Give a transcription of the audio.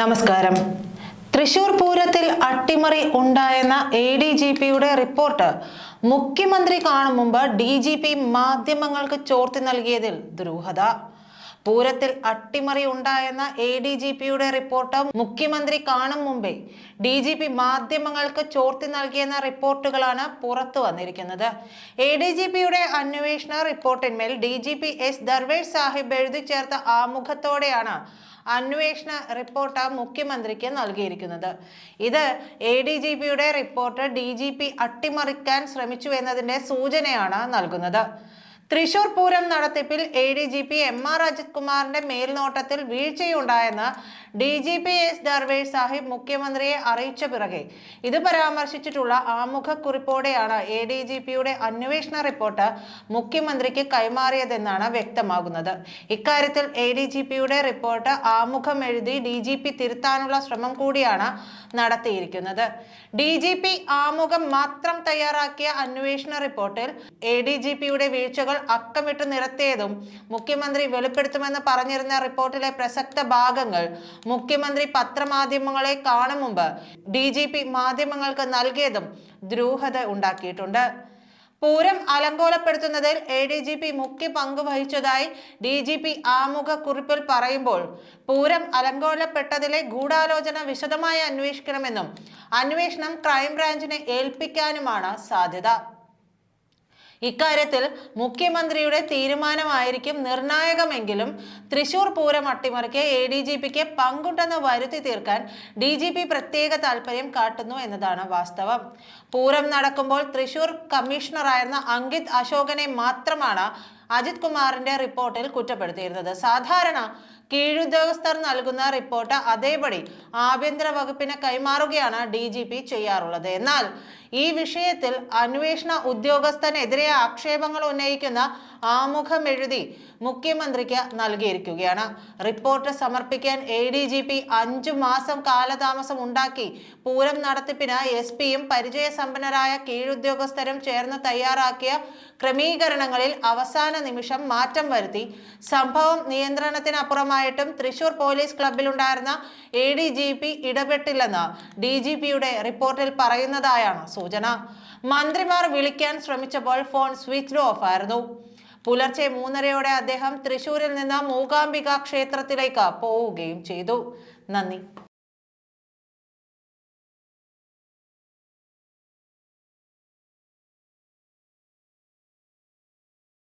നമസ്കാരം. തൃശൂർ പൂരത്തിൽ അട്ടിമറി ഉണ്ടായെന്ന എ ഡി ജി പിയുടെ റിപ്പോർട്ട് മുഖ്യമന്ത്രി കാണും മുമ്പ് ഡി ജി പി മാധ്യമങ്ങൾക്ക് ചോർത്തി നൽകിയതിൽ ദുരൂഹത. പൂരത്തിൽ അട്ടിമറി ഉണ്ടായെന്ന എ ഡി ജി പിയുടെ റിപ്പോർട്ട് മുഖ്യമന്ത്രി കാണും മുമ്പേ ഡി ജി പി മാധ്യമങ്ങൾക്ക് ചോർത്തി നൽകിയെന്ന റിപ്പോർട്ടുകളാണ് പുറത്തു വന്നിരിക്കുന്നത്. എ ഡി ജി പിയുടെ അന്വേഷണ റിപ്പോർട്ടിന്മേൽ D G P S Darvesh Sahib എഴുതി ചേർത്ത ആമുഖത്തോടെയാണ് അന്വേഷണ റിപ്പോർട്ട് മുഖ്യമന്ത്രിക്ക് നൽകിയിരിക്കുന്നത്. ഇത് എ ഡി ജി പിയുടെ റിപ്പോർട്ട് ഡി ജി പി അട്ടിമറിക്കാൻ ശ്രമിച്ചു എന്നതിന്റെ സൂചനയാണ് നൽകുന്നത്. Thrissur Pooram നടത്തിപ്പിൽ A D G P M R Ajith കുമാറിന്റെ മേൽനോട്ടത്തിൽ വീഴ്ചയുണ്ടായെന്ന് D G P S Darvesh Sahib മുഖ്യമന്ത്രിയെ അറിയിച്ച പിറകെ. ഇത് പരാമർശിച്ചിട്ടുള്ള ആമുഖക്കുറിപ്പോടെയാണ് എ ഡി ജി പിയുടെ അന്വേഷണ റിപ്പോർട്ട് മുഖ്യമന്ത്രിക്ക് കൈമാറിയതെന്നാണ് വ്യക്തമാകുന്നത്. ഇക്കാര്യത്തിൽ എ ഡി ജി പിയുടെ റിപ്പോർട്ട് ആമുഖം എഴുതി ഡി ജി പി തിരുത്താനുള്ള ശ്രമം കൂടിയാണ് നടത്തിയിരിക്കുന്നത്. ഡി ജി പി ആമുഖം മാത്രം തയ്യാറാക്കിയ അന്വേഷണ റിപ്പോർട്ടിൽ എ ഡി ജി പിയുടെ വീഴ്ചകൾ അക്കമിട്ട് നിരത്തിയതും മുഖ്യമന്ത്രി വെളിപ്പെടുത്തുമെന്ന് പറഞ്ഞിരുന്ന റിപ്പോർട്ടിലെ പ്രസക്ത ഭാഗങ്ങൾ മുഖ്യമന്ത്രി പത്രമാധ്യമങ്ങളെ കാണും മുമ്പ് ഡി ജി പി മാധ്യമങ്ങൾക്ക് നൽകിയതും ദ്രൂഹത ഉണ്ടാക്കിയിട്ടുണ്ട്. പൂരം അലങ്കോലപ്പെടുത്തുന്നതിൽ എ ഡി ജി പി മുഖ്യ പങ്ക് വഹിച്ചതായി ഡി ജി പി ആമുഖ കുറിപ്പിൽ പറയുമ്പോൾ പൂരം അലങ്കോലപ്പെട്ടതിലെ ഗൂഢാലോചന വിശദമായി അന്വേഷിക്കണമെന്നും അന്വേഷണം ക്രൈംബ്രാഞ്ചിനെ ഏൽപ്പിക്കാനുമാണ് സാധ്യത. ഇക്കാര്യത്തിൽ മുഖ്യമന്ത്രിയുടെ തീരുമാനമായിരിക്കും നിർണായകമെങ്കിലും തൃശൂർ പൂരം അട്ടിമറിക്ക് എ ഡി ജി പിക്ക് പങ്കുണ്ടെന്ന് വരുത്തി തീർക്കാൻ ഡി ജി പി പ്രത്യേക താല്പര്യം കാട്ടുന്നു എന്നതാണ് വാസ്തവം. പൂരം നടക്കുമ്പോൾ തൃശൂർ കമ്മീഷണറായിരുന്ന അങ്കിത് അശോകനെ മാത്രമാണ് അജിത് കുമാറിന്റെ റിപ്പോർട്ടിൽ കുറ്റപ്പെടുത്തിയിരുന്നത്. സാധാരണ കീഴുദ്യോഗസ്ഥർ നൽകുന്ന റിപ്പോർട്ട് അതേപടി ആഭ്യന്തര വകുപ്പിന് കൈമാറുകയാണ് ഡി ജി പി ചെയ്യാറുള്ളത്. എന്നാൽ ഈ വിഷയത്തിൽ അന്വേഷണ ഉദ്യോഗസ്ഥനെതിരെ ആക്ഷേപങ്ങൾ ഉന്നയിക്കുന്ന ആമുഖം എഴുതി മുഖ്യമന്ത്രിക്ക് നൽകിയിരിക്കുകയാണ്. റിപ്പോർട്ട് സമർപ്പിക്കാൻ എ ഡി ജി പി അഞ്ചു മാസം കാലതാമസം ഉണ്ടാക്കി പൂരം നടത്തിപ്പിന് എസ് പിയും പരിചയസമ്പന്നരായ കീഴുദ്യോഗസ്ഥരും ചേർന്ന് തയ്യാറാക്കിയ ക്രമീകരണങ്ങളിൽ അവസാന നിമിഷം മാറ്റം വരുത്തി. സംഭവം നിയന്ത്രണത്തിനപ്പുറമായിട്ടും തൃശൂർ പോലീസ് ക്ലബിലുണ്ടായിരുന്ന എ ഡി ജി പി ഇടപെട്ടില്ലെന്ന് ഡി ജി പിയുടെ റിപ്പോർട്ടിൽ പറയുന്നതായാണ് സൂചന. മന്ത്രിമാർ വിളിക്കാൻ ശ്രമിച്ചപ്പോൾ ഫോൺ സ്വിച്ച് ഓഫ് ആയിരുന്നു. പുലർച്ചെ മൂന്നരയോടെ അദ്ദേഹം തൃശൂരിൽ നിന്ന് മൂകാംബിക ക്ഷേത്രത്തിലേക്ക് പോവുകയും ചെയ്തു. നന്ദി.